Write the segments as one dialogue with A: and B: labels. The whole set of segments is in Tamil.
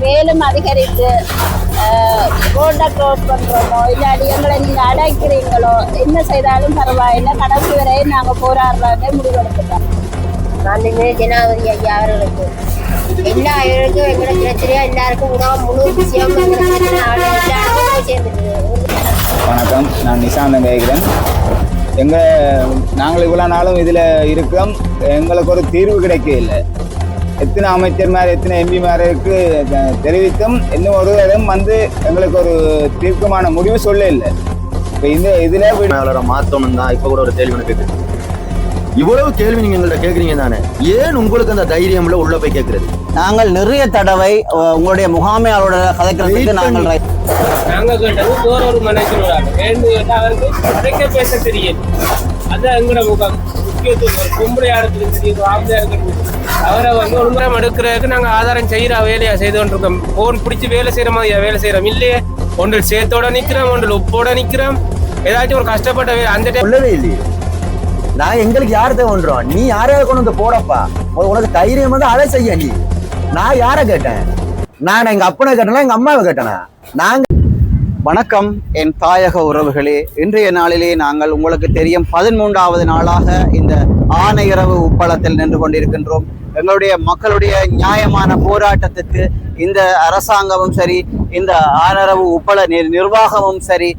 A: மேலும் அதிகரித்து ரோட்டை க்ளோஸ் பண்ணுறோமோ இல்லாட்டி எங்களை நீங்கள் அடைக்கிறீங்களோ என்ன செய்தாலும் பரவாயில்லை கடைசி வரையும் நாங்கள் போராடுறதே முடிவெடுத்துட்டோம்
B: மாண்புமிகு ஜனாதிபதி ஐயா அவர்களுக்கு எல்லா இடங்களுக்கும் எங்களை பிரச்சனையா எல்லாருக்கும் உணவு முழு விஷயம் சேர்ந்துட்டு
C: வணக்கம் நான் நிசாந்தன் கேட்குறேன் எங்கள் நாங்கள் இவ்வளோ நாளும் இதில் இருக்கோம் எங்களுக்கு ஒரு தீர்வு கிடைக்க இல்லை எத்தனை அமைச்சர்மார் எத்தனை எம்பிமாருக்கு தெரிவித்தும் இன்னும் ஒருவரும் வந்து எங்களுக்கு ஒரு தீர்க்கமான முடிவு சொல்ல இல்லை இப்போ இந்த இதில்
D: மேலாளரை மாற்றணும் தான் இப்போ கூட ஒரு கேள்வி எனக்கு இவ்வளவு கேள்வி நீங்க எங்கள்ட்ட கேக்குறீங்க தானே? ஏன் உங்களுக்கு அந்த தைரியம் இல்ல உள்ள போய் கேக்குறது?
E: நாங்கள் நிறைய தடவை உங்களுடைய முகாமையாளரோட கதைக்கிறதுக்கு நாங்கள் ரை-
F: நாங்க கேட்டது வேற ஒரு மனுஷன் வேண்டு அவருக்கு கதைக்க பேச தெரியும் அதான் எங்கட முகம். முக்கியத்துவம். ஒரு பொம்பளை இடத்துக்கு தெரியும் ஒரு ஆம்பளையா இருக்கிறது அவரை வந்து ஒழுங்குறம் எடுக்கிறதுக்கு நாங்க ஆதாரம் செய்யற வேலையா செய்து கொண்டிருக்கோம். போன் பிடிச்சி வேலை செய்யற மாதிரியா வேலை செய்யறோம். இல்லையே. ஒன்றில் சேத்தோட நிக்கிறோம் ஒன்றில் உப்போட நிக்கிறோம். ஏதாச்சும் ஒரு கஷ்டப்பட்ட அந்த
D: சொல்லவே இல்லையே. நான் எங்களுக்கு யார் தேவைன்றோம் நீ யாரையாவது கொண்டு வந்து போடப்பா? உனக்கு- தைரியம் வந்து அதை செய்ய நீ. நான் யாரை கேட்டேன்? நான் எங்க அப்பனை கேட்டனா எங்க அம்மாவை கேட்டனா? நாங்க
E: வணக்கம் என் தாயக உறவுகளே. இன்றைய நாளிலே நாங்கள் உங்களுக்கு தெரியும் பதிமூன்றாவது நாளாக இந்த ஆணையரவு உப்பளத்தில் நின்று கொண்டிருக்கின்றோம். எங்களுடைய மக்களுடைய நியாயமான போராட்டத்துக்கு இந்த அரசாங்கமும் சரி இந்த ஆனரவு உப்பள நிர் நிர்வாகமும் சரி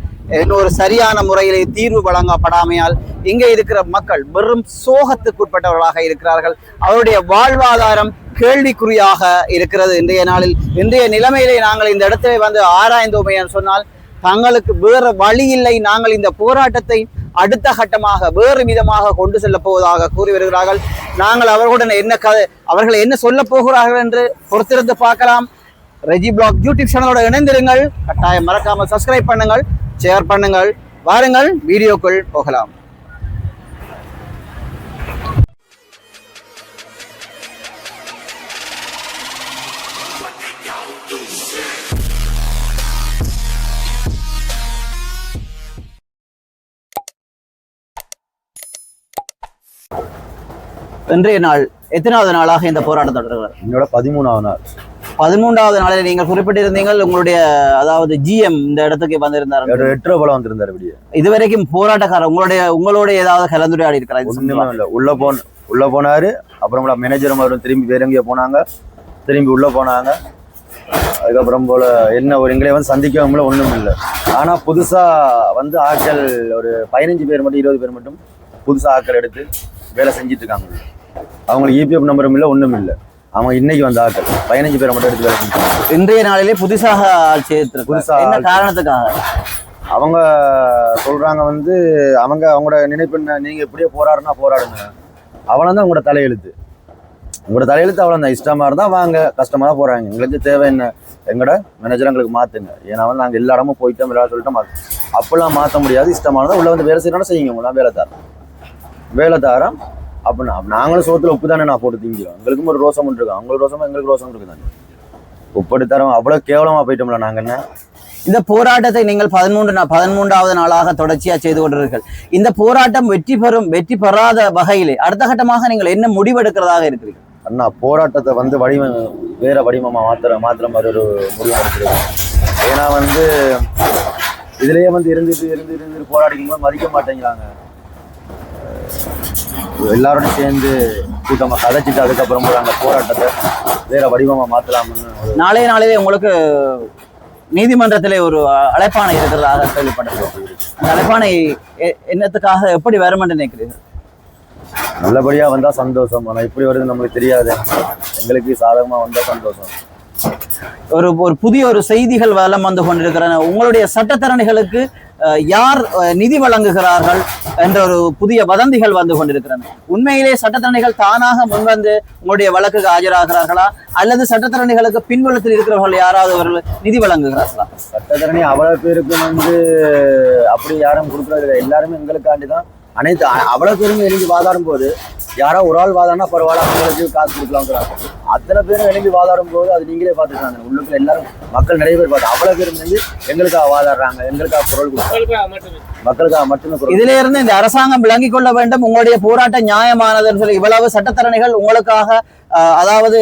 E: ஒரு சரியான முறையிலே தீர்வு வழங்கப்படாமையால் இங்கே இருக்கிற மக்கள் வெறும் சோகத்துக்குட்பட்டவர்களாக இருக்கிறார்கள். அவருடைய வாழ்வாதாரம் கேள்விக்குறியாக இருக்கிறது. இன்றைய நாளில் இன்றைய நிலைமையிலே நாங்கள் இந்த இடத்திலே வந்து ஆராய்ந்தோமே என்று சொன்னால் தங்களுக்கு வேறு வழி இல்லை. நாங்கள் இந்த போராட்டத்தை அடுத்த கட்டமாக வேறு விதமாக கொண்டு செல்ல போவதாக கூறி வருகிறார்கள். நாங்கள் அவர்களுடன் என்ன கதை அவர்கள் என்ன சொல்ல போகிறார்கள் என்று பொறுத்திருந்து பார்க்கலாம். ரெஜி பிளாக் யூடியூப் சேனலோட இணைந்திருங்கள். கட்டாயம் மறக்காமல் சப்ஸ்கிரைப் பண்ணுங்கள். ஷேர் பண்ணுங்கள். வாருங்கள் வீடியோக்குள் போகலாம். இன்றைய நாள் எத்தனாவது நாளாக இந்த போராட்டம் தொடர்கிறார்
D: என்னோட பதிமூணாவது நாள்.
E: பதிமூன்றாவது நாளில் நீங்கள் குறிப்பிட்டிருந்தீங்கள் உங்களுடைய அதாவது ஜிஎம் இந்த இடத்துக்கு வந்திருந்தார்
D: ஒரு எட்டரை போல வந்திருந்தாரு விடிய
E: இதுவரைக்கும் போராட்டக்காரர் உங்களுடைய உங்களுடைய ஏதாவது கலந்துரையாடி?
D: இல்ல. உள்ள போன உள்ள போனாரு. அப்புறம் மேனேஜர் அவரும் திரும்பி வேற எங்கேயோ போனாங்க. திரும்பி உள்ள போனாங்க. அதுக்கப்புறம் போல என்ன ஒரு எங்களை வந்து சந்திக்கவும் இல்லை ஒண்ணும் இல்லை. ஆனா புதுசா வந்து ஆட்கள் ஒரு பதினஞ்சு பேர் மட்டும் இருபது பேர் மட்டும் புதுசா ஆட்கள் எடுத்து வேலை செஞ்சுட்டு இருக்காங்க. அவங்களுக்கு இபிஎஃப் நம்பரும் இல்லை ஒண்ணும் இல்லை. அவங்க இன்னைக்கு வந்த ஆட்கள். பதினஞ்சு பேரை மட்டும் எடுத்து
E: இன்றைய நாளிலே புதுசாக ஆள் சேர்த்திருக்கிறார்.
D: புதுசா
E: என்ன காரணத்துக்காக?
D: அவங்க சொல்றாங்க வந்து அவங்க அவங்களோட நினைப்பு என்ன நீங்க இப்படியே போராடுனா போராடுங்க. அவ்வளோ தான் உங்களோட தலையெழுத்து. உங்களோட தலையெழுத்து அவ்வளோ தான் இஷ்டமா இருந்தா வாங்க. கஷ்டமா தான் போறாங்க. எங்களுக்கு தேவை என்ன? எங்களோட மேனேஜர் எங்களுக்கு மாத்துங்க. ஏன்னா வந்து நாங்கள் எல்லா இடமும் போயிட்டோம் எல்லாரும் சொல்லிட்டு மாத்து அப்பெல்லாம் மாற்ற முடியாது. இஷ்டமானதா உள்ள வந்து வேலை செய்யணும் செய்யுங்க. உங்களாம் வேலை தரோம் வேலை தரோம் அப்படின்னா நாங்களும் சோத்துல உப்பு தானே நான் போட்டு திங்கிறோம் எங்களுக்கும் ஒரு ரோசம் இருக்கு. அவங்களுக்கு ரோசமா எங்களுக்கு ரோசம் இருக்கு தானே. உப்படி தரோம் அவ்வளோ கேவலமா போயிட்டோம்ல நாங்க என்ன?
E: இந்த போராட்டத்தை நீங்கள் பதிமூன்று பதிமூன்றாவது நாளாக தொடர்ச்சியா செய்து கொண்டிருக்கிறீர்கள். இந்த போராட்டம் வெற்றி பெறும் வெற்றி பெறாத வகையிலே அடுத்த கட்டமாக நீங்கள் என்ன முடிவெடுக்கிறதாக இருக்கிறீர்கள்?
D: அண்ணா போராட்டத்தை வந்து வடிவம் வேற வடிவமா மாத்திர மாத்திர மாதிரி ஒரு முடிவு எடுத்துருக்கோம் ஏன்னா வந்து இதுலயே வந்து இருந்துட்டு இருந்து இருந்து போராடிக்கும் போது மதிக்க மாட்டேங்கிறாங்க. எல்லாரோட சேர்ந்து கூட்டமா கதைச்சிட்டு அதுக்கப்புறம் போல அந்த போராட்டத்தை வேற வடிவமா மாத்தலாம்னு ஒரு
E: நாளைய நாளிலே உங்களுக்கு நீதிமன்றத்திலே ஒரு அ- அழைப்பாணை இருக்கிறதாக கேள்விப்பட்டது அந்த அழைப்பாணை எ- என்னத்துக்காக எப்படி வரும் என்று நினைக்கிறீர்கள்?
D: நல்லபடியா வந்தா சந்தோஷம். ஆனா இப்படி வருது நம்மளுக்கு தெரியாது. எங்களுக்கு சாதகமா வந்தா சந்தோஷம்.
E: ஒரு ஒரு புதிய ஒரு செய்திகள் வலம் வந்து கொண்டிருக்கிறன. உங்களுடைய சட்டத்தரணிகளுக்கு யார் நிதி வழங்குகிறார்கள் என்ற ஒரு புதிய வதந்திகள் வந்து கொண்டிருக்கிறன. உண்மையிலே சட்டத்தரணிகள் தானாக முன்வந்து உங்களுடைய வழக்குக்கு ஆஜராகிறார்களா? அல்லது சட்டத்தரணிகளுக்கு பின்புலத்தில் இருக்கிறவர்கள் யாராவது அவர்கள் நிதி வழங்குகிறார்களா?
D: சட்டத்தரணி அவ்வளவு பேருக்கு வந்து அப்படி யாரும் கொடுக்குறது எல்லாருமே எங்களுக்காண்டி தான் அனைத்து அ- அவ்வளவு பேருமே எழுதி வாதாடும் போது யாரோ ஒரு ஆள் வாதாடினா பரவாயில்ல அவங்களுக்கு காசு கொடுக்கலாம்ங்கிறாங்க. அத்தனை பேரும் எழுதி வாதாடும் போது அது நீங்களே பார்த்துருக்காங்க உள்ளுக்குள்ள எல்லாரும் மக்கள் நிறைய பேர் பார்த்து அவ்வளவு பேரும் வந்து எங்களுக்காக வாதாடுறாங்க எங்களுக்காக குரல் கொடுக்குறாங்க.
F: மக்களுக்காக மட்டுமே
E: இதில இருந்து இந்த அரசாங்கம் விளங்கிக் கொள்ள வேண்டும். உங்களுடைய போராட்டம் நியாயமானதுன்னு சொல்லி இவ்வளவு சட்டத்தரணிகள் உங்களுக்காக அதாவது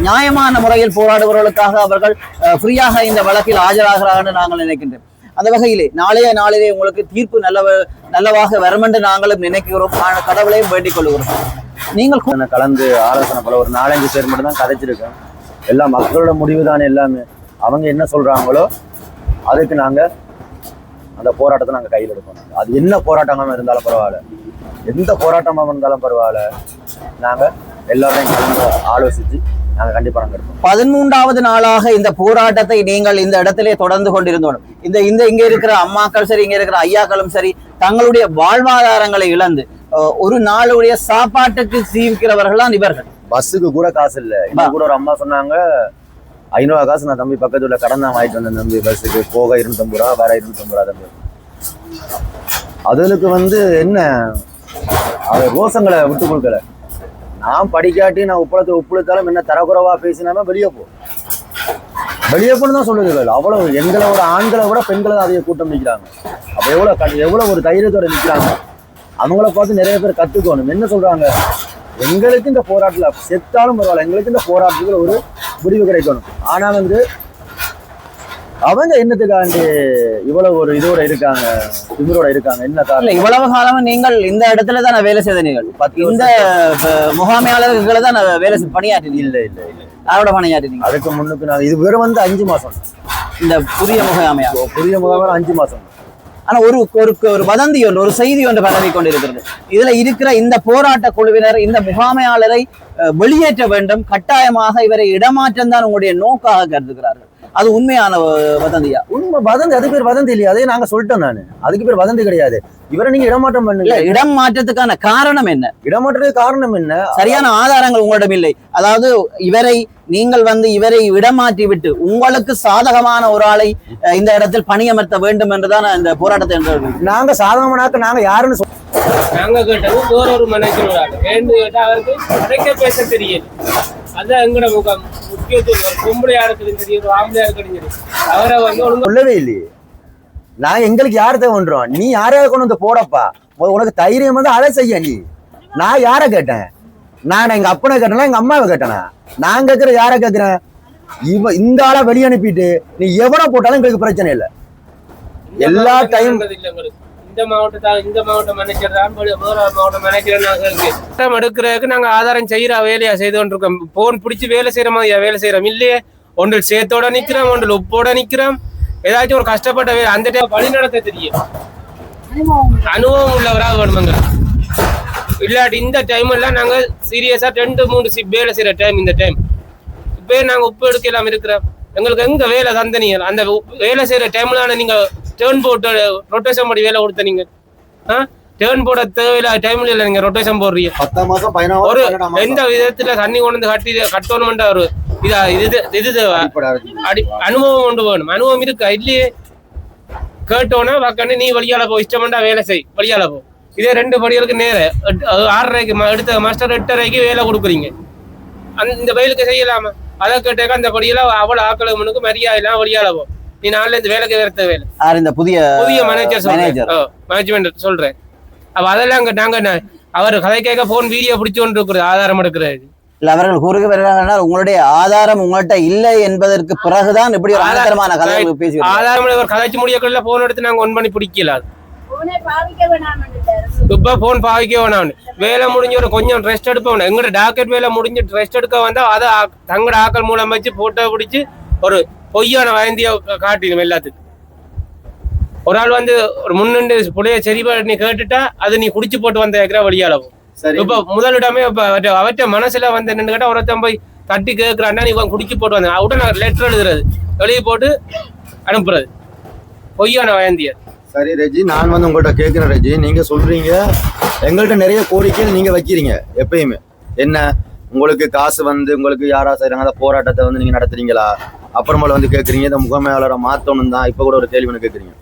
E: நியாயமான முறையில் போராடுபவர்களுக்காக அவர்கள் ஃப்ரீயாக இந்த வழக்கில் ஆஜராகிறார்கள் நாங்கள் நினைக்கின்றோம். அந்த வகையிலே நாளைய நாளிலே உங்களுக்கு தீர்ப்பு நல்லவ நல்லவாக வரமென்று நாங்களும் நினைக்கிறோம். கடவுளையும் வேண்டிக் கொள்கிறோம். நீங்கள்
D: கலந்து ஆலோசனை போல ஒரு நாலஞ்சு பேர் மட்டும் தான் கதைச்சிருக்கேன் எல்லாம் மக்களோட முடிவு தானே எல்லாமே. அவங்க என்ன சொல்றாங்களோ அதுக்கு நாங்க அந்த போராட்டத்தை நாங்கள் கையில் எடுப்போம். அது என்ன போராட்டமாக இருந்தாலும் பரவாயில்ல. எந்த போராட்டமாக இருந்தாலும் பரவாயில்ல. நாங்கள் எல்லாரையும் கலந்து ஆலோசித்து நாங்க கண்டிப்பா நாங்க எடுப்போம்
E: பதிமூன்றாவது நாளாக இந்த போராட்டத்தை நீங்கள் இந்த இடத்திலே தொடர்ந்து கொண்டிருந்தோம். இந்த இந்த இங்க இருக்கிற அம்மாக்கள் சரி இங்க இருக்கிற ஐயாக்களும் சரி தங்களுடைய வாழ்வாதாரங்களை இழந்து ஒரு நாளுடைய சாப்பாட்டுக்கு சீவிக்கிறவர்கள் தான் இவர்கள்.
D: பஸ்ஸுக்கு கூட காசு இல்ல. இன்னும் கூட ஒரு அம்மா சொன்னாங்க ஐநூறு காசு நான் தம்பி பக்கத்துல உள்ள கடன் தான் வாங்கிட்டு வந்தேன் தம்பி பஸ்ஸுக்கு. போக இருநூத்தம்பது ரூபா வர இருநூத்தம்பது ரூபா தம்பி. அதுகளுக்கு வந்து என்ன? அது ரோசங்களை விட்டு கொடுக்கல. நான் படிக்காட்டி நான் உப்பளத்தை உப்புளத்தாலும் என்ன தரக்குறவா பேசினாம வெளியே போ. வெளியே போன்னு தான் சொல்லுதுகள் அவ்வளவு எங்களை விட ஆண்களை விட பெண்களை தான் அதிக கூட்டம் நிற்கிறாங்க அப்போ எவ்வளோ க- எவ்வளோ ஒரு தைரியத்தோட நிற்கிறாங்க அவங்கள பார்த்து நிறைய பேர் கற்றுக்கணும் என்ன சொல்றாங்க? எங்களுக்கு இந்த போராட்டத்தில் செத்தாலும் பரவாயில்ல. எங்களுக்கு இந்த போராட்டத்தில் ஒரு முடிவு கிடைக்கணும். ஆனா வந்து அவங்க என்னத்துக்காண்டி இவ்வளவு ஒரு இதோட இருக்காங்க இவரோட இருக்காங்க? என்ன காரணம்?
E: இவ்வளவு காலம் நீங்கள் இந்த இடத்துல தான் வேலை செய்த நீங்கள்? இந்த முகாமையாளர்களை தான் வேலை பணியாற்றினீங்க
D: இல்ல இல்ல இல்ல.
E: யாரோட பணியாற்றினீங்க?
D: அதுக்கு முன்னுக்கு நான் இது வெறும் வந்து அஞ்சு மாசம்.
E: இந்த புதிய முகாமையாளர்
D: புதிய முகாம் அஞ்சு மாசம்.
E: ஆனா ஒரு ஒரு ஒரு வதந்தி ஒன்று ஒரு செய்தி ஒன்று பரவி கொண்டிருக்கிறது. இதுல இருக்கிற இந்த போராட்ட குழுவினர் இந்த முகாமையாளரை வெளியேற்ற வேண்டும் கட்டாயமாக இவரை இடமாற்றம் தான் உங்களுடைய நோக்காக கருதுகிறார்கள். அது உண்மையான வதந்தியா?
D: உண்மை வதந்தி அது பேர் வதந்தி இல்லையா? அதே நாங்க சொல்லிட்டோம் நானு. அதுக்கு பேர் வதந்தி கிடையாது. இவரை நீங்க இடமாற்றம் பண்ணுங்க.
E: இடம் மாற்றத்துக்கான காரணம் என்ன?
D: இடமாற்றத்துக்கு காரணம் என்ன?
E: சரியான ஆதாரங்கள் உங்களிடம் இல்லை. அதாவது இவரை நீங்கள் வந்து இவரை இடமாற்றி விட்டு உங்களுக்கு சாதகமான ஒரு ஆளை இந்த இடத்தில் பணியமர்த்த வேண்டும் என்றுதான் இந்த போராட்டத்தை
D: நாங்க சாதகமானாக்க நாங்க யாருன்னு
F: நாங்க கேட்டது வேற ஒரு மனைக்கிறோம் வேண்டு கேட்டா அவருக்கு கதைக்க பேச தெரியும். அதான் எங்கட முகம். முக்கியத்துவம். பொம்பளையா இருக்குது தெரியும் ஒரு ஆம்பளையா இருக்குது தெரியும். அவரை வந்து
D: சொல்லவே இல்லையே. நான் எங்களுக்கு யார் தேவைன்றோம் நீ யாரையாவது கொண்டு வந்து போடப்பா? உனக்கு தைரியம் வந்து அதை செய்ய நீ. நான் யாரை கேட்டேன்? நான் எங்க அப்பனை கேட்டேனா எங்க அம்மாவை கேட்டேனா? நான் கேட்கற யாரை கேட்கிறேன்? இவ இந்த ஆளை வெளியே அனுப்பிட்டு நீ எவனை போட்டாலும் எங்களுக்கு பிரச்சனை இல்லை. எல்லா
F: எங்களுக்கு. இந்த மாவட்டத்தா இந்த மாவட்ட மேனேஜர் தான் வேற மாவட்ட மேனேஜர் நாங்க சட்டம் எடுக்கிறதுக்கு நாங்க ஆதாரம் செய்யற வேலையா செய்து கொண்டிருக்கோம். போன் பிடிச்சி வேலை செய்யற மாதிரியா வேலை செய்யறோம் இல்லையே. ஒன்றில் சேத்தோட நிக்கிறோம் ஒன்றில் உப்போட நிக்கிறோம். ஏதாச்சும் ஒரு கஷ்டப்பட்ட வேலை அந்த டைம் வழி நடத்த தெரியும். அனுபவம் உள்ளவராக வேணுமாங்க. இல்லாட்டி இந்த டைம் எல்லாம் நாங்க சீரியஸாக ரெண்டு மூணு சி வேலை செய்யற டைம் இந்த டைம் இப்போ நாங்க உப்பு எடுக்கலாம் இருக்கிறோம். எங்களுக்கு எங்க வேலை தந்தனீங்க அந்த உ- வேலை செய்யற டைம்ல நீங்க டேர்ன் போட்டு ரொட்டேஷன் படி வேலை கொடுத்த நீங்க. டேர்ன் போட தேவையில்லாத டைம்ல இல்ல நீங்க ரொட்டேஷன் போடுறீங்க.
D: பத்தாம் மாசம் பதினாறு
F: ஒரு எந்த விதத்துல தண்ணி கொண்டு வந்து கட்டி கட்டணும்ன்ற ஒரு இதா இது இது தேவை. அடி அனுபவம் கொண்டு வேணும் அனுபவம் இருக்கா? இல்லையே. கேட்டோன்னா பக்கன்னு நீ வழியால போ. இஷ்டமண்டா வேலை செய். வழியால போ. இதே ரெண்டு படிகளுக்கு நேர. ஆறரைக்கு எடுத்த மாஸ்டர் எட்டரைக்கு வேலை கொடுக்குறீங்க. அந்த இந்த வயலுக்கு செய்யலாமா? அதை கேட்டாக்க அந்த படியெல்லாம் அவ்வளவு ஆக்களுக்கு முன்னுக்கு மரியாதை இல்லாம வழியால போ. நீ நாளில இருந்து வேலைக்கு வேற தேவையில்லை.
E: யார் இந்த புதிய
F: புதிய மேனேஜர் சொல்றேன்.
E: மேனேஜர்
F: மேனேஜ்மெண்ட் சொல்றேன். அப்ப அதெல்லாம் அங்க நாங்க அவர் கதை கேட்க போன் வீடியோ பிடிச்சு கொண்டு இருக்கிறது ஆதாரம் எடுக்கிறது.
E: இல்ல அவர்கள் கூறுகிறார்கள் உங்களுடைய ஆதாரம் உங்கள்கிட்ட இல்லை என்பதற்கு பிறகுதான் இப்படி ஒரு
F: ஆதாரம்
E: ஆதாரமான கதை பேசி.
F: ஆதாரம் கதைச்சு முடியக்குள்ள போன் எடுத்து நாங்க ஒன் பண்ணி பிடிக்கல அது.
A: உடனே பாவிக்க வேணாம்
F: இப்ப போன் பாவிக்க வேணாம் வேலை முடிஞ்ச ஒரு கொஞ்சம் ரெஸ்ட் எடுப்ப வேணும் எங்கட டாக்கெட் வேலை முடிஞ்சு ரெஸ்ட் எடுக்க வந்தா அதை ஆ- தங்கட ஆக்கள் மூலம் வச்சு போட்டோ பிடிச்சு ஒரு பொய்யான வயந்திய காட்டிடும் எல்லாத்துக்கும் ஒரு ஆள் வந்து ஒரு முன்னின்று புடைய சரி பண்ணி கேட்டுட்டா அது நீ குடிச்சு போட்டு வந்த போ.
D: சரி
F: இப்ப முதலிடமே இப்ப அவற்ற அவற்ற மனசுல வந்து என்னன்னு கேட்டா ஒருத்தன் போய் தட்டி கேட்கிறான்னா நீ இவன் குடிச்சு போட்டு வந்த உடனே லெட்டர் எழுதுறது எழுதி போட்டு அனுப்புறது பொய்யான வயந்தியர்
D: சரி ரெஜி நான் வந்து உங்கள்கிட்ட கேட்குறேன் ரெஜி. நீங்கள் சொல்கிறீங்க எங்கள்கிட்ட நிறைய கோரிக்கைகள் நீங்கள் வைக்கிறீங்க எப்பயுமே. என்ன? உங்களுக்கு காசு வந்து உங்களுக்கு யாரா செய்கிறாங்க அந்த போராட்டத்தை வந்து நீங்கள் நடத்துறீங்களா? அப்புறமேல வந்து கேட்குறீங்க இந்த முகமையாளரை மாற்றணும் தான். இப்போ கூட ஒரு கேள்வி ஒன்று கேட்குறீங்க.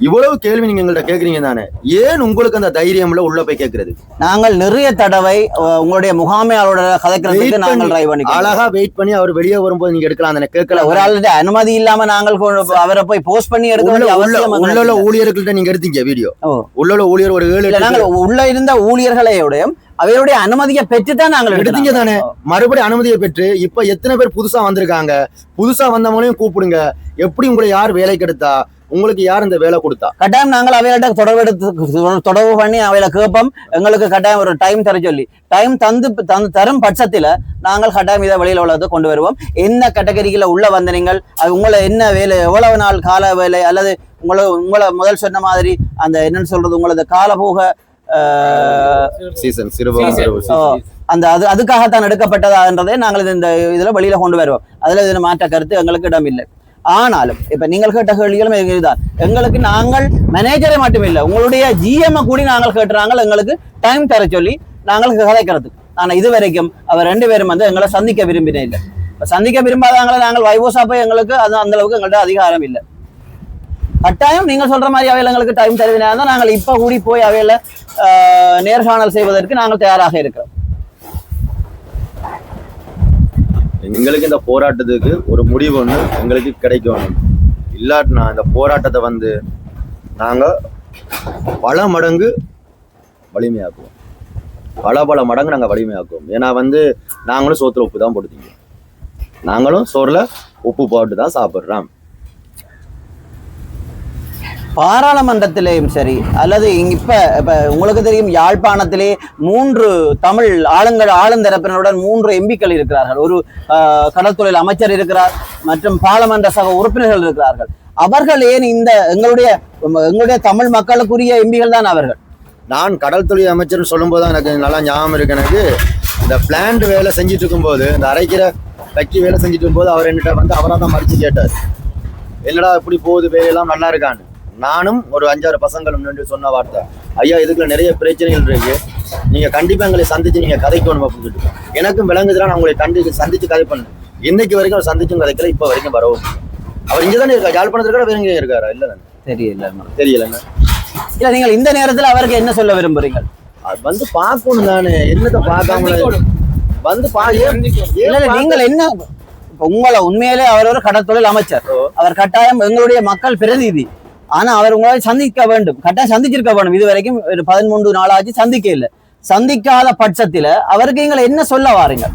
D: இவ்வளவு கேள்வி நீங்க எங்கள்ட்ட கேக்குறீங்க தானே? ஏன் உங்களுக்கு அந்த தைரியம்ல உள்ள போய் கேக்குறது?
E: நாங்கள் நிறைய தடவை உங்களுடைய முகாமையாளரோட கதைக்கிறதுக்கு நாங்கள் ட்ரை பண்ணி
D: அழகா வெயிட் பண்ணி அவர் வெளியே வரும்போது நீங்க எடுக்கலாம் தானே? கேட்கல
E: ஒரு ஆளுடைய அனுமதி இல்லாம நாங்கள் அவரை போய் போஸ்ட் பண்ணி எடுக்க வேண்டிய
D: உள்ள
E: அவசியம்
D: உள்ள. ஊழியர்கள்ட்ட நீங்க எடுத்தீங்க வீடியோ. உள்ள உள்ள ஊழியர் ஒரு ஏழு
E: நாங்கள் உள்ள இருந்த ஊழியர்களையோடையும் அவையோடைய அனுமதியை பெற்றுதான் நாங்கள்
D: எடுத்தீங்க
E: எடுத்தீங்க
D: தானே? மறுபடியும் அனுமதியை பெற்று இப்ப எத்தனை பேர் புதுசா வந்திருக்காங்க? புதுசா வந்தவங்களையும் கூப்பிடுங்க. எப்படி உங்களை யார் வேலைக்கு எடுத்தா? உங்களுக்கு யார் இந்த வேலை கொடுத்தா?
E: கட்டாயம் நாங்கள் அவையிட்ட தொடர்பு எடுத்து தொடர்பு பண்ணி அவையில கேட்போம். எங்களுக்கு கட்டாயம் ஒரு டைம் தர சொல்லி. டைம் தந்து தந்து தரும் பட்சத்துல நாங்கள் கட்டாயம் இதை வெளியில உள்ளதை கொண்டு வருவோம். என்ன கேட்டகரியில உள்ள வந்த நீங்கள் அது உங்களை என்ன வேலை எவ்வளவு நாள் கால வேலை அல்லது உங்களை உங்களை முதல் சொன்ன மாதிரி அந்த என்னன்னு சொல்றது உங்களது காலபோக
D: சீசன்
E: அந்த அது அதுக்காகத்தான் எடுக்கப்பட்டதான்றதை நாங்கள் இந்த இதுல வெளியில கொண்டு வருவோம். அதுல இதுல மாற்ற கருத்து எங்களுக்கு இடம் இல்லை ஆனாலும் இப்ப நீங்கள் கேட்ட கேள்விகளும் இதுதான். எங்களுக்கு நாங்கள் மேனேஜரை மட்டும் இல்லை உங்களுடைய ஜிஎம் கூடி நாங்கள் கேட்டுறாங்க எங்களுக்கு டைம் தர சொல்லி நாங்கள் கதைக்கிறது. ஆனா இது வரைக்கும் அவர் ரெண்டு பேரும் வந்து எங்களை சந்திக்க விரும்பினே இல்லை இப்ப சந்திக்க விரும்பாதவங்களை நாங்கள் வைவோசா போய் எங்களுக்கு அது அந்த அளவுக்கு எங்கள்ட்ட அதிகாரம் இல்லை. கட்டாயம் நீங்க சொல்ற மாதிரி அவையில எங்களுக்கு டைம் தருவினா தான் நாங்கள் இப்ப கூடி போய் அவையில நேர்காணல் செய்வதற்கு நாங்கள் தயாராக இருக்கிறோம்.
D: எங்களுக்கு இந்த போராட்டத்துக்கு ஒரு முடிவு ஒன்று எங்களுக்கு கிடைக்கணும் இல்லாட்டினா இந்த போராட்டத்தை வந்து நாங்கள் பல மடங்கு வலிமையாக்குவோம். பல பல மடங்கு நாங்கள் வலிமையாக்குவோம். ஏன்னா வந்து நாங்களும் சோற்றுல உப்பு தான் போடுத்தீங்க நாங்களும் சோறில் உப்பு போட்டு தான் சாப்பிட்றோம்.
E: பாராளுமன்றத்திலேயும் சரி அல்லது இப்போ இப்போ உங்களுக்கு தெரியும் யாழ்ப்பாணத்திலே மூன்று தமிழ் ஆளுங்கள் ஆளுந்தரப்பினருடன் மூன்று எம்பிக்கள் இருக்கிறார்கள். ஒரு கடற்தொழில் அமைச்சர் இருக்கிறார் மற்றும் பாராளுமன்ற சக உறுப்பினர்கள் இருக்கிறார்கள். அவர்கள் ஏன் இந்த எங்களுடைய எங்களுடைய தமிழ் மக்களுக்குரிய எம்பிகள் தான் அவர்கள்?
D: நான் கடல் தொழில் அமைச்சர்னு சொல்லும்போது தான் எனக்கு நல்லா ஞாபகம் இருக்கு. எனக்கு இந்த பிளான்ட் வேலை செஞ்சுட்டு இருக்கும்போது இந்த அரைக்கிற வைக்கி வேலை செஞ்சுட்டு இருக்கும்போது அவர் என்கிட்ட வந்து அவராக தான் மறித்து கேட்டார். என்னடா இப்படி போகுது வேலையெல்லாம் நல்லா இருக்கான்னு. நானும் ஒரு அஞ்சாறு பசங்களும் நின்று சொன்ன வார்த்தை. ஐயா இதுக்குள்ள நிறைய பிரச்சனைகள் இருக்கு. நீங்க கண்டிப்பா எங்களை சந்திச்சு நீங்க கதைக்கணும் அப்படின்னு சொல்லிட்டு. எனக்கும் விளங்குதுலாம் நான் உங்களை கண்டிச்சு சந்திச்சு கதை பண்ணேன். இன்னைக்கு வரைக்கும் அவர் சந்திச்சும் கதைக்கல இப்போ வரைக்கும் வரவும் அவர் இங்கே தானே இருக்கா யாழ்ப்பாணத்தில் இருக்கா வேற எங்கேயும் இருக்காரா? இல்லை
E: தெரியல
D: தெரியலங்க
E: இல்ல நீங்கள் இந்த நேரத்துல அவருக்கு என்ன சொல்ல விரும்புறீங்க
D: அது வந்து பார்க்கணும் தானே. என்னத்தை பார்க்காம வந்து பா
E: நீங்கள் என்ன உங்களை உண்மையிலே அவர் ஒரு கடற்தொழில் அமைச்சர். அவர் கட்டாயம் எங்களுடைய மக்கள் பிரதிநிதி. ஆனா அவர் உங்களை சந்திக்க வேண்டும். கட்டாயம் சந்திச்சிருக்க வேண்டும். இது வரைக்கும் ஒரு பதிமூன்று நாளாச்சு சந்திக்க இல்லை சந்திக்காத பட்சத்துல அவருக்கு எங்களை என்ன சொல்ல வாருங்க.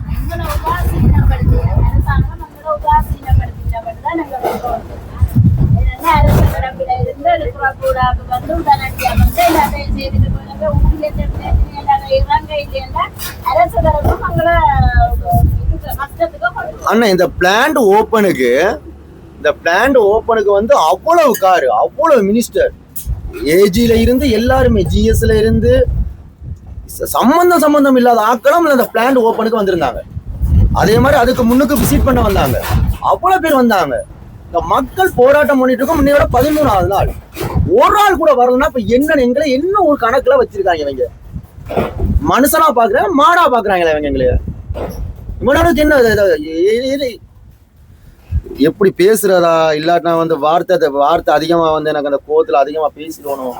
D: அண்ணா இந்த பிளான்ட் ஓப்பனுக்கு இந்த பிளான்ட் ஓப்பனுக்கு வந்து அவ்வளவு காரு அவ்வளவு மினிஸ்டர் ஏஜில இருந்து எல்லாருமே ஜிஎஸ்ல இருந்து சம்பந்தம் சம்பந்தம் இல்லாத ஆக்களும் அந்த பிளான்ட் ஓப்பனுக்கு வந்திருந்தாங்க. அதே மாதிரி அதுக்கு முன்னுக்கு விசிட் பண்ண வந்தாங்க. அவ்வளவு பேர் வந்தாங்க. இந்த மக்கள் போராட்டம் பண்ணிட்டு இருக்கோம் இன்னையோட பதிமூணாவது நாள். ஒரு ஆள் கூட வரலன்னா இப்ப என்ன எங்களை என்ன ஒரு கணக்குல வச்சிருக்காங்க இவங்க? மனுஷனா பாக்குறாங்க மாடா பாக்குறாங்களா இவங்க எங்களை. இவனோட என்ன எப்படி பேசுறதா? இல்லாட்டினா வந்து வார்த்தை வார்த்தை அதிகமா வந்து எனக்கு அந்த கோவத்துல அதிகமா பேசிடணும்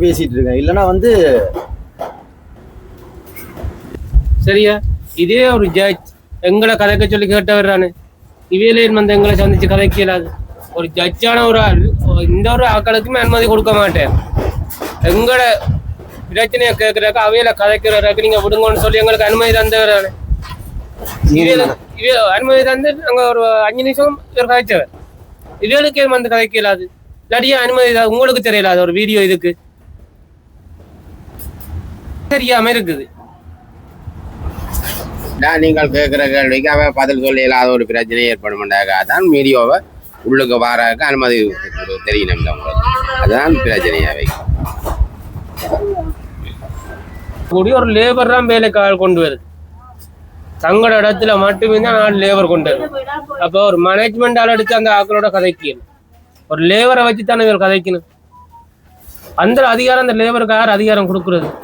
D: பேசிட்டு இருக்கேன். இல்லைன்னா வந்து
F: சரியா? இதே ஒரு ஜட்ஜ் எங்களை கதைக்க சொல்லி கேட்டவர்றானு இவையிலேயும் வந்து எங்களை சந்திச்சு கதைக்க இயலாது. ஒரு ஜட்ஜான ஒரு ஆள் இந்த ஒரு ஆக்களுக்குமே அனுமதி கொடுக்க மாட்டேன். எங்களோட பிரச்சனையை கேட்கறக்கு அவையில கதைக்கிறதுக்கு நீங்க விடுங்கன்னு சொல்லி எங்களுக்கு அனுமதி தந்தவரானு இவையில அனுமதி தந்து நாங்க ஒரு அஞ்சு நிமிஷம் இவர் கதைச்சவர் இவைகளுக்கே வந்து கதைக்க இயலாது இல்லாட்டியே அனுமதி உங்களுக்கு தெரியல அது ஒரு வீடியோ இதுக்கு தெரியாம இருக்குது
G: நான் நீங்கள் கேட்குற கேள்விக்கு அவ பதில் சொல்ல இல்லாத ஒரு பிரச்சனை ஏற்படுமெண்டாக தான் மீடியாவை உள்ளுக்கு வாராக்க அனுமதி தெரியணும் உங்களுக்கு அதுதான் பிரச்சனையாவை
F: கூடிய ஒரு லேபர் தான் வேலைக்கு ஆள் கொண்டு வருது தங்களோட இடத்துல மட்டுமே தான் நாலு லேபர் கொண்டு. அப்போ ஒரு மேனேஜ்மெண்ட் ஆள் எடுத்து அந்த ஆக்களோட கதைக்கணும். ஒரு லேபரை வச்சு தானே இவர் கதைக்கணும். அந்த அதிகாரம் அந்த லேபருக்கு யார் அதிகாரம் கொடுக்குறது?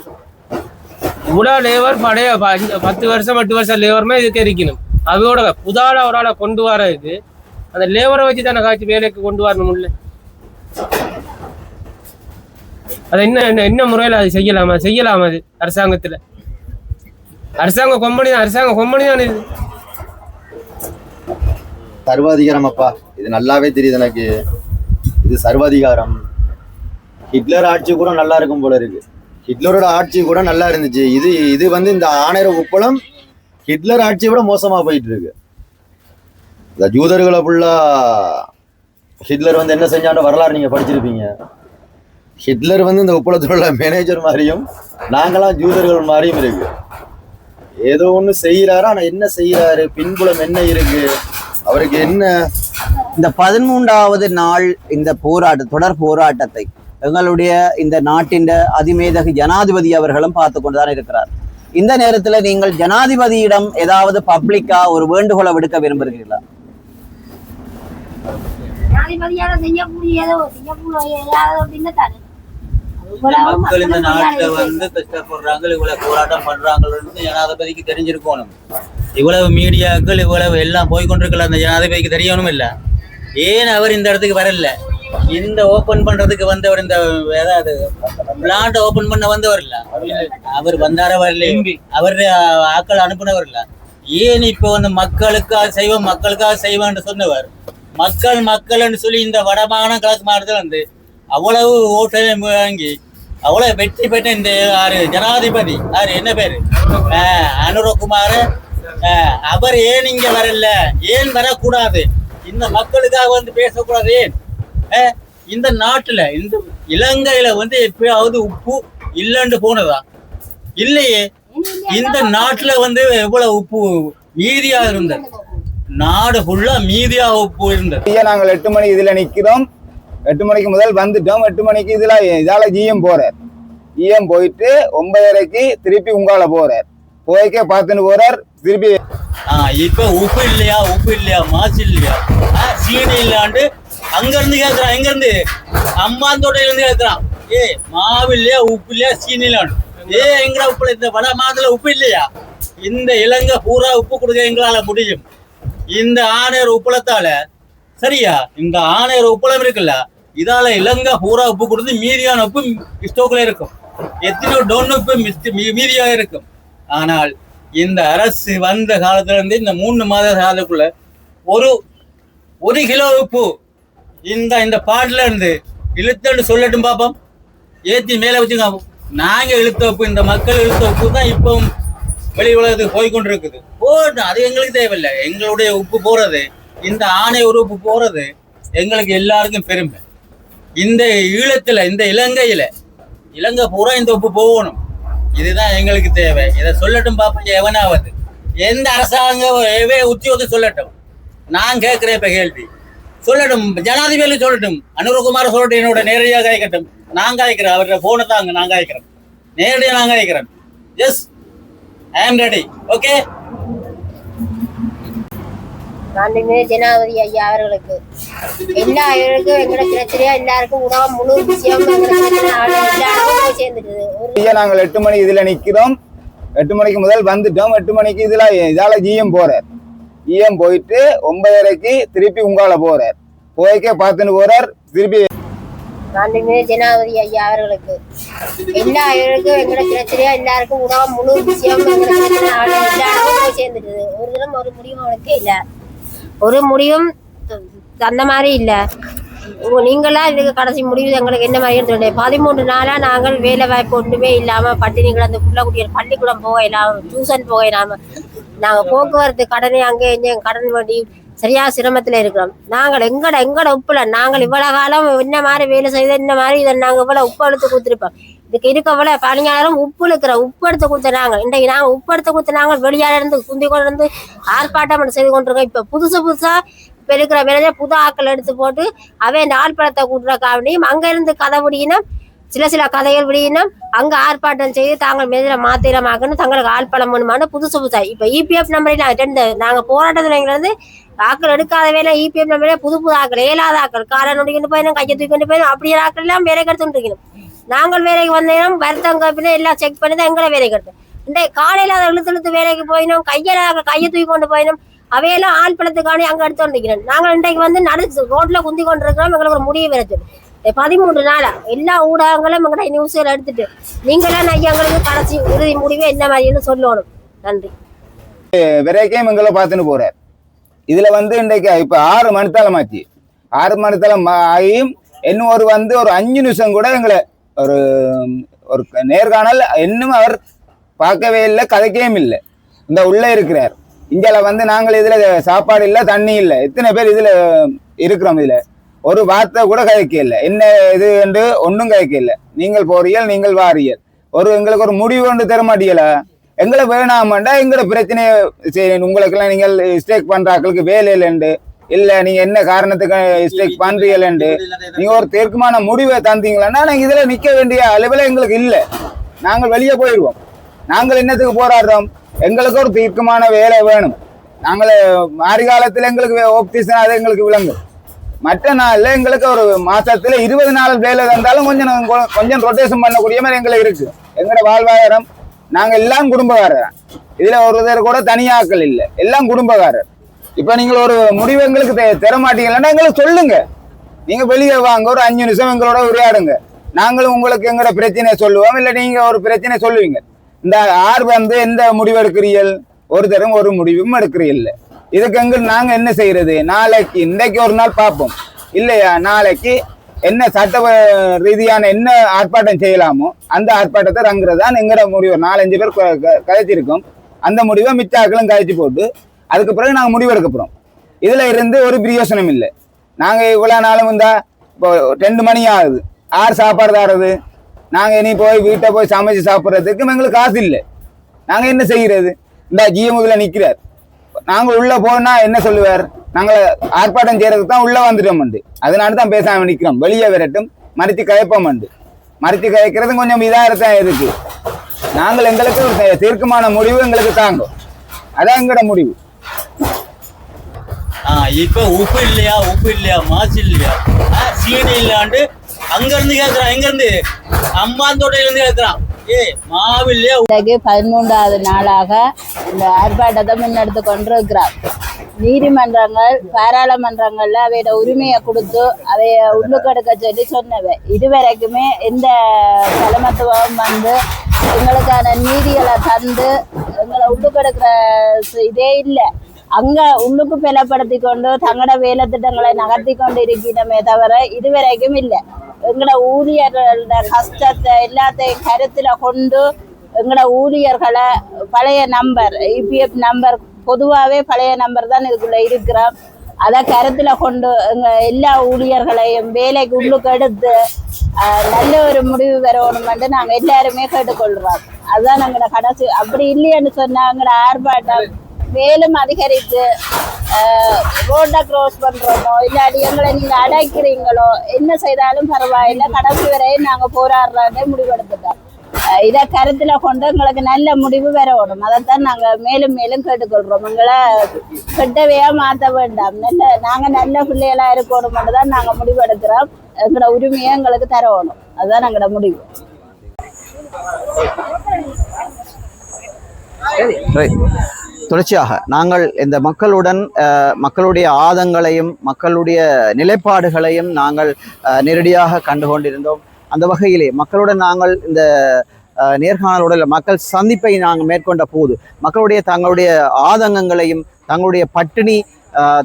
F: இவ்வளோ லேபர் பழைய ப- பத்து வருஷம் எட்டு வருஷம் லேபருமே இதுக்கு இருக்கணும். அதோட புதால ஒரு ஆளை கொண்டு வரதுக்கு அந்த லேபரை வச்சு தானே காய்ச்சி வேலைக்கு கொண்டு வரணும் இல்லை அது என்ன என்ன என்ன முறையில் அது செய்யலாமா? செய்யலாமா அது அரசாங்கத்தில். அரசாங்க கொம்பனி தான் அரசாங்க கொம்பனி தான் இது.
D: சர்வாதிகாரம் அப்பா இது நல்லாவே தெரியுது எனக்கு. இது சர்வாதிகாரம். ஹிட்லர் ஆட்சி கூட நல்லா இருக்கும் போல இருக்கு. ஹிட்லரோட ஆட்சி கூட நல்லா இருந்துச்சு. இது இது வந்து இந்த ஆணையர உப்பளம் ஹிட்லர் ஆட்சியை விட மோசமா போயிட்டு இருக்கு. இந்த ஜூதர்களை ஃபுல்லா ஹிட்லர் வந்து என்ன செஞ்சாண்ட வரலாறு நீங்க படிச்சிருப்பீங்க. ஹிட்லர் வந்து இந்த உப்பளத்தில் உள்ள மேனேஜர் மாதிரியும் நாங்களாம் ஜூதர்கள் மாதிரியும் இருக்கு. ஏதோ ஒண்ணு செய்யறாரு ஆனா என்ன செய்யறாரு பின்புலம் என்ன இருக்கு? அவருக்கு என்ன?
E: இந்த பதிமூன்றாவது நாள் இந்த போராட்ட தொடர் போராட்டத்தை எங்களுடைய இந்த நாட்டின் அதிமேதகு ஜனாதிபதி அவர்களும் பார்த்து கொண்டுதான் இருக்கிறார். இந்த நேரத்துல நீங்கள் ஜனாதிபதியிடம் ஏதாவது பப்ளிக்கா ஒரு வேண்டுகோளை விடுக்க விரும்புகிறீர்களா?
B: ஜனாதிபதியால செய்யக்கூடிய ஏதாவது அப்படின்னு தானே
H: மக்கள் இந்த நாட்டுல வந்து கஷ்டப்படுறாங்க இவ்வளவு போராட்டம் பண்றாங்கன்னு ஜனாதிபதிக்கு தெரிஞ்சிருக்கணும். இவ்வளவு மீடியாக்கள் இவ்வளவு எல்லாம் போய் கொண்டிருக்கல அந்த ஜனாதிபதிக்கு தெரியணும் இல்ல ஏன் அவர் இந்த இடத்துக்கு வரல? இந்த ஓபன் பண்றதுக்கு வந்தவர் இந்த ஏதாவது பிளான்ட் ஓபன் பண்ண வந்தவர் இல்ல. அவர் வந்தார வரல? அவர் ஆக்கள் அனுப்புனவர் இல்ல. ஏன் இப்போ வந்து மக்களுக்காக செய்வோம் மக்களுக்காக செய்வோம்னு சொன்னவர்? மக்கள் மக்கள்னு சொல்லி இந்த வடமாகாண கிழக்கு மாநிலத்தில் வந்து அவ்வளவு ஓட்டை வாங்கி அவ்வளவு வெற்றி பெற்ற இந்த ஆறு ஜனாதிபதி. ஆறு என்ன பேரு? ஆஹ் அனுரகுமார். ஆஹ் அவர் ஏன் இங்க வரல? ஏன் வரக்கூடாது? இந்த மக்களுக்காக வந்து பேசக்கூடாது ஏன்? இந்த நாட்டுல இந்த இலங்கையில வந்து எப்பயாவது உப்பு இல்லைன்னு போனதா? இல்லையே. இந்த நாட்டுல வந்து எவ்வளவு உப்பு மீதியா இருந்தது? நாடு ஃபுல்லா மீதியா உப்பு இருந்தது.
C: நாங்கள் எட்டு மணி இதுல நிக்கிறோம் எட்டு மணிக்கு முதல் வந்துட்டோம். எட்டு மணிக்கு இதில் இதால ஜிஎம் போகிறார் ஜிஎம் போயிட்டு ஒன்பதரைக்கு திருப்பி உங்கால போகிறார் போய்க்கே பார்த்துன்னு போகிறார் திருப்பி
H: இப்போ உப்பு இல்லையா? உப்பு இல்லையா? மாசு இல்லையா? சீனி இல்லாண்டு அங்கேருந்து கேட்குறான் எங்கேருந்து அம்மாந்தோட்டையிலேருந்து கேட்குறான் அம்மாந்தோட்டையில ஏ மாவு இல்லையா? உப்பு இல்லையா? சீனி இல்லாண்டு. ஏ எங்கடா உப்பு இந்த வட மாதத்தில் உப்பு இல்லையா? இந்த இலங்கை பூரா உப்பு கொடுக்க எங்களால் முடியும். இந்த ஆணையர் உப்புலத்தால சரியா? இந்த ஆணையர் உப்புளம் இருக்குல்ல இதால இலங்கை பூரா உப்பு கொடுத்து மீதியான உப்பு ஸ்டோக்ல இருக்கும். எத்தனையோ டோன் உப்பு மிஸ்ட்- மீ- மீதியா இருக்கும். ஆனால் இந்த அரசு வந்த காலத்துல இருந்து இந்த மூணு மாத காலத்துக்குள்ள ஒரு ஒரு கிலோ உப்பு இந்த இந்த பாட்டில இருந்து இழுத்தன்னு சொல்லட்டும் பார்ப்போம் ஏற்றி மேலே வச்சுங்க. நாங்கள் இழுத்த உப்பு இந்த மக்கள் இழுத்த உப்பு தான் இப்போ வெளி உலகத்துக்கு போய் இருக்குது போகட்டும் அது எங்களுக்கு தேவையில்லை. எங்களுடைய உப்பு போகிறது இந்த ஆணை ஒரு உப்பு எங்களுக்கு எல்லாருக்கும் பெருமை. இந்த ஈழத்துல இந்த இலங்கையில இலங்கை பூரா இந்த உப்பு போகணும். இதுதான் எங்களுக்கு தேவை. இதை சொல்லட்டும் பார்ப்போம் எவனாவது. எந்த அரசாங்கம் எவே உத்தியோகத்தை சொல்லட்டும். நான் கேட்கிறேன் இப்ப கேள்வி. சொல்லட்டும் ஜனாதிபதி சொல்லட்டும் அனுரகுமார் சொல்லட்டும் என்னோட நேரடியாக காய்க்கட்டும் நான் காய்க்கிறேன் அவரோட போனை தாங்க நான் காய்க்கிறேன் நேரடியாக நான் காய்க்கிறேன் S I am ready okay
B: மாண்புமிகு ஜனாதிபதி ஐயா அவர்களுக்கு. எல்லா ஐயருக்கும் எங்கட பிரச்சனையா எல்லாருக்கும் உணவு முழு விஷயம்
C: ஐயா நாங்கள் எட்டு மணி இதுல நிக்கிறோம். எட்டு மணிக்கு முதல் வந்துட்டோம். எட்டு மணிக்கு இதுல இதால ஜிஎம் போறார். ஜிஎம் போயிட்டு ஒன்பதரைக்கு திருப்பி உங்கால போறார். போய்க்கே பார்த்துன்னு போறார். திருப்பி
B: மாண்புமிகு ஜனாதிபதி ஐயா அவர்களுக்கு. எல்லா ஐயருக்கும் எங்கட பிரச்சனையா எல்லாருக்கும் உணவு முழு விஷயம் சேர்ந்துட்டுது. ஒரு தினம் ஒரு முடிவும் அவனுக்கு இல்ல. ஒரு முடிவும் அந்த மாதிரி இல்லை. நீங்களா இதுக்கு கடைசி முடிவு? எங்களுக்கு என்ன மாதிரி எடுத்து பதிமூன்று நாளாக நாங்கள் வேலை வாய்ப்பு ஒன்றுமே இல்லாமல் பட்டினி கிடந்து புள்ள பள்ளிக்கூடம் போக இல்லாமல் டியூஷன் போக இல்லாமல் நாங்கள் போக்குவரத்து கடனை அங்கே இங்கே கடன் வண்டி சரியா சிரமத்தில் இருக்கிறோம். நாங்கள் எங்கட எங்கட உப்புல நாங்கள் இவ்வளோ காலம் என்ன மாதிரி வேலை செய்த இந்த மாதிரி இதை நாங்கள் இவ்வளோ உப்பு எடுத்து கொடுத்துருப்போம். இதுக்கு இருக்க போல பணியாளரும் உப்பு இருக்கிற உப்பு எடுத்து கொடுத்த நாங்கள் இன்றைக்கு நாங்கள் உப்பு எடுத்து கொடுத்துனாங்க வெளியால இருந்து குந்தி கொண்டு வந்து ஆர்ப்பாட்டம் செய்து கொண்டிருக்கோம். இப்போ புதுசு புதுசா இப்போ இருக்கிற வேலையை புது ஆட்கள் எடுத்து போட்டு அவன் இந்த ஆர்ப்பாட்டத்தை கூட்டுறக்காவணியும் அங்க அங்கேருந்து கதை முடியினும் சில சில கதைகள் விடியினும் அங்க ஆர்ப்பாட்டம் செய்து தாங்கள் மெதில மாத்திரமாக்கணும் தங்களுக்கு ஆள்பலம் வேணுமான்னு புதுசு புதுசா. இப்போ இபிஎஃப் நம்பர் ரெண்டு நாங்கள் போராட்டத்துல ஆக்கள் எடுக்காத வேலை இபிஎஃப் நம்பரே புது புது ஆக்கள் ஏழாத ஆக்கள் காலை நொடிக்கிட்டு போயிடும் கையை தூக்கிட்டு போயிடும் அப்படியே ஆக்கள் எல்லாம் வேலைக்கு கெடுத்துட்டு இருக்கணும் நாங்கள் வேலைக்கு வந்தோம் வருத்தம் கப்பின எல்லாம் செக் பண்ணி தான் எங்களை வேலைக்கு எடுத்தோம் இந்த காலையில் அதை இழுத்து இழுத்து வேலைக்கு போயினோம் கையில் கையை தூக்கி கொண்டு போயினோம். அவையெல்லாம் ஆள் பழத்துக்காண்டி அங்கே எடுத்து வந்துக்கிறேன் நாங்கள் இன்றைக்கு வந்து நடு ரோட்டில் குந்தி கொண்டு இருக்கிறோம் எங்களுக்கு ஒரு முடிவு வருது பதிமூன்று நாளா எல்லா ஊடகங்களும் எங்கள்கிட்ட நியூஸ்கள் எடுத்துட்டு நீங்களாம் நான் எங்களுக்கு கடைசி உறுதி முடிவு என்ன மாதிரின்னு சொல்லணும். நன்றி.
C: விரைக்கையும் எங்களை பார்த்துன்னு போறார். இதுல வந்து இன்றைக்கு இப்ப ஆறு மணித்தாலம் ஆச்சு. ஆறு மணித்தாலம் ஆகியும் இன்னும் ஒரு வந்து ஒரு அஞ்சு நிமிஷம் கூட எங்களை ஒரு ஒரு நேர்காணல் இன்னும் அவர் பார்க்கவே இல்லை கதைக்கவும் இல்லை. இந்த உள்ளே இருக்கிறார். இந்தியாவில் வந்து நாங்கள் இதில் சாப்பாடு இல்லை தண்ணி இல்லை. எத்தனை பேர் இதில் இருக்கிறோம் இதில்? ஒரு வார்த்தை கூட கதைக்க இல்லை. என்ன இது என்று ஒன்றும் கதைக்க இல்லை. நீங்கள் போறியல் நீங்கள் வாரியல் ஒரு எங்களுக்கு ஒரு முடிவு ஒன்று தர மாட்டீங்களா? எங்களை வேணாமண்டா எங்களோட பிரச்சனையை சரி உங்களுக்கெல்லாம் நீங்கள் ஸ்டேக் பண்றாக்களுக்கு வேலை இல்லைண்டு இல்ல நீங்க என்ன காரணத்துக்கு ஸ்டேக் பண்றீங்களேண்டு நீங்க ஒரு தீர்க்கமான முடிவை தந்தீங்களா நாங்க இதுல நிக்க வேண்டிய அளவில் எங்களுக்கு இல்ல. நாங்கள் வெளியே போயிடுவோம் நாங்கள் என்னத்துக்கு போராடுறோம்? எங்களுக்கு ஒரு தீர்க்கமான வேலை வேணும். நாங்கள் மாறி காலத்துல எங்களுக்கு ஆப்டிஷன் அது எங்களுக்கு விளங்கும் மற்ற நாள்ல எங்களுக்கு ஒரு மாசத்துல இருபது நாள் வேலை தந்தாலும் கொஞ்சம் கொஞ்சம் ரொட்டேஷன் பண்ணக்கூடிய மாதிரி எங்களுக்கு இருக்கு. எங்களோட வாழ்வாதாரம் நாங்க எல்லாம் குடும்பக்காரர் இதுல ஒருத்தர் கூட தனியாக்கள் இல்லை. எல்லாம் குடும்பக்காரர். இப்ப நீங்க ஒரு முடிவு எங்களுக்கு தெ- தர மாட்டீங்கன்னா எங்களுக்கு சொல்லுங்க. நீங்க வெளியே வாங்க ஒரு அஞ்சு நிமிஷம் எங்களோட உரையாடுங்க. நாங்களும் உங்களுக்கு எங்களோட பிரச்சனையை சொல்லுவோம். இல்ல நீங்க ஒரு பிரச்சனை சொல்லுவீங்க. இந்த ஆறு வந்து எந்த முடிவு எடுக்கிறீர்கள்? ஒரு தரம் ஒரு முடிவும் எடுக்கிறீர்கள். இதுக்கு எங்க நாங்க என்ன செய்யறது? நாளைக்கு இன்னைக்கு ஒரு நாள் பார்ப்போம். இல்லையா? நாளைக்கு என்ன சட்ட ரீதியான என்ன ஆர்ப்பாட்டம் செய்யலாமோ அந்த ஆர்ப்பாட்டத்தை ரங்குறது தான் எங்கட முடிவு. நாலஞ்சு பேர் க- க- கதைச்சிருக்கோம். அந்த முடிவை மிச்சாக்களும் கதைச்சு போட்டு அதுக்கு பிறகு நாங்கள் முடிவு எடுக்க இதில் இருந்து ஒரு பிரயோசனம் இல்லை. நாங்கள் இவ்வளோ நாளும் இருந்தால் இப்போ ரெண்டு மணி ஆகுது. ஆறு சாப்பாடு தரது நாங்கள் இனி போய் வீட்டை போய் சமைச்சு சாப்பிட்றதுக்கு எங்களுக்கு காசு இல்லை. நாங்கள் என்ன செய்கிறது இந்த ஜிஎம்ல நிற்கிறார் நாங்கள் உள்ளே போனால் என்ன சொல்லுவார்? நாங்கள் ஆர்ப்பாட்டம் செய்கிறதுக்கு தான் உள்ளே வந்துட்டோம் அதனால தான் பேசாமல் நிற்கிறோம் வெளியே விரட்டும். மறுத்தி கயப்போம் மறுத்து கயக்கிறதும் கொஞ்சம் இதாக இருக்கு. நாங்கள் எங்களுக்கு தீர்க்கமான முடிவு எங்களுக்கு தாங்கும். அதான் எங்களோட முடிவு.
H: இப்போ உப்பு இல்லையா? உப்பு இல்லையா? மாசு இல்லையா? சீனி இல்லாண்டு அங்கிருந்து இருந்து கேக்குறான். அம்மாந்தோட்டையிலேருந்து இருந்து
A: இன்றைக்கு பதிமூன்றாவது நாளாக இந்த ஆர்ப்பாட்டத்தை முன்னெடுத்து கொண்டிருக்கிறார். நீதிமன்றங்கள் பாராளுமன்றங்கள்ல அவையோட உரிமையை கொடுத்து அவைய உள்ளுக்கெடுக்க சொல்லி சொன்னவை. இதுவரைக்குமே எந்த தலைமத்துவம் வந்து எங்களுக்கான நீதிகளை தந்து எங்களை உள்ளுக்கெடுக்கிற இதே இல்லை. அங்க உள்ளுக்கு பலப்படுத்தி கொண்டு தங்களோட வேலை திட்டங்களை நகர்த்தி கொண்டு இருக்கிறோமே தவிர இதுவரைக்கும் இல்லை எங்களோட ஊழியர்களோட கஷ்டத்தை எல்லாத்தையும் கருத்துல கொண்டு எங்களோட ஊழியர்களை பழைய நம்பர் இபிஎஃப் நம்பர் பொதுவாகவே பழைய நம்பர் தான் இதுக்குள்ள இருக்கிறோம் அதை கருத்தில் கொண்டு எங்கள் எல்லா ஊழியர்களையும் வேலைக்கு உள்ளுக்கு எடுத்து நல்ல ஒரு முடிவு வரணுமென்று நாங்கள் எல்லாருமே கேட்டுக்கொள்கிறோம் அதுதான் எங்களோட கடைசி அப்படி இல்லைன்னு சொன்னால் எங்களோட ஆர்ப்பாட்டம் மேலும் அதிகரித்து ரோட்டை க்ரோஸ் பண்றோமோ இல்லாடி எங்களை நீங்கள் அடைக்கிறீங்களோ என்ன செய்தாலும் பரவாயில்லை. கடைசி வரையும் நாங்கள் போராடுறதே முடிவெடுத்துட்டோம். இதை கருத்தில் கொண்டு எங்களுக்கு நல்ல முடிவு வரணும் அதைத்தான் நாங்கள் மேலும் மேலும் கேட்டுக்கொள்கிறோம் எங்களை கெட்டவையாக மாற்ற வேண்டாம். நல்ல நாங்கள் நல்ல பிள்ளைகளாக இருக்கணும் தான் நாங்கள் முடிவெடுக்கிறோம். எங்களோட உரிமையை எங்களுக்கு தரணும் அதுதான் எங்களோட முடிவு.
E: Right. தொடர்ச்சியாக நாங்கள் இந்த மக்களுடன் மக்களுடைய ஆதங்களையும் மக்களுடைய நிலைப்பாடுகளையும் நாங்கள் நேரடியாக கண்டு கொண்டிருந்தோம் அந்த வகையிலே மக்களுடன் நாங்கள் இந்த நேர்காணலோட நேர்காணலுடன் மக்கள் சந்திப்பை நாங்கள் மேற்கொண்ட போது மக்களுடைய தங்களுடைய ஆதங்கங்களையும் தங்களுடைய பட்டினி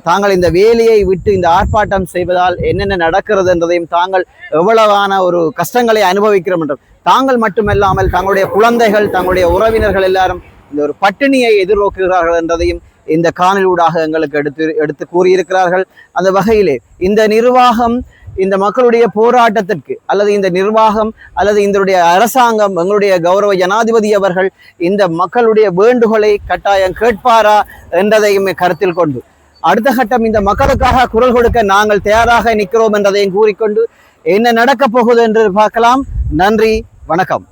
E: தாங்கள் இந்த வேலையை விட்டு இந்த ஆர்ப்பாட்டம் செய்வதால் என்னென்ன நடக்கிறது என்றதையும் தாங்கள் எவ்வளவான ஒரு கஷ்டங்களை அனுபவிக்கிறோம் என்றும் தாங்கள் மட்டுமல்லாமல் தங்களுடைய குழந்தைகள் தங்களுடைய உறவினர்கள் எல்லாரும் இந்த ஒரு பட்டினியை எதிர்நோக்குகிறார்கள் என்றதையும் இந்த காணொலியூடாக எங்களுக்கு எடுத்து எடுத்து கூறியிருக்கிறார்கள். அந்த வகையிலே இந்த நிர்வாகம் இந்த மக்களுடைய போராட்டத்திற்கு அல்லது இந்த நிர்வாகம் அல்லது இதனுடைய அரசாங்கம் எங்களுடைய கௌரவ ஜனாதிபதி அவர்கள் இந்த மக்களுடைய வேண்டுகோளை கட்டாயம் கேட்பாரா என்றதையும் கருத்தில் கொண்டு அடுத்த கட்டம் இந்த மக்களுக்காக குரல் கொடுக்க நாங்கள் தயாராக நிற்கிறோம் என்றதையும் கூறிக்கொண்டு என்ன நடக்கப் போகுது என்று பார்க்கலாம். நன்றி வணக்கம்.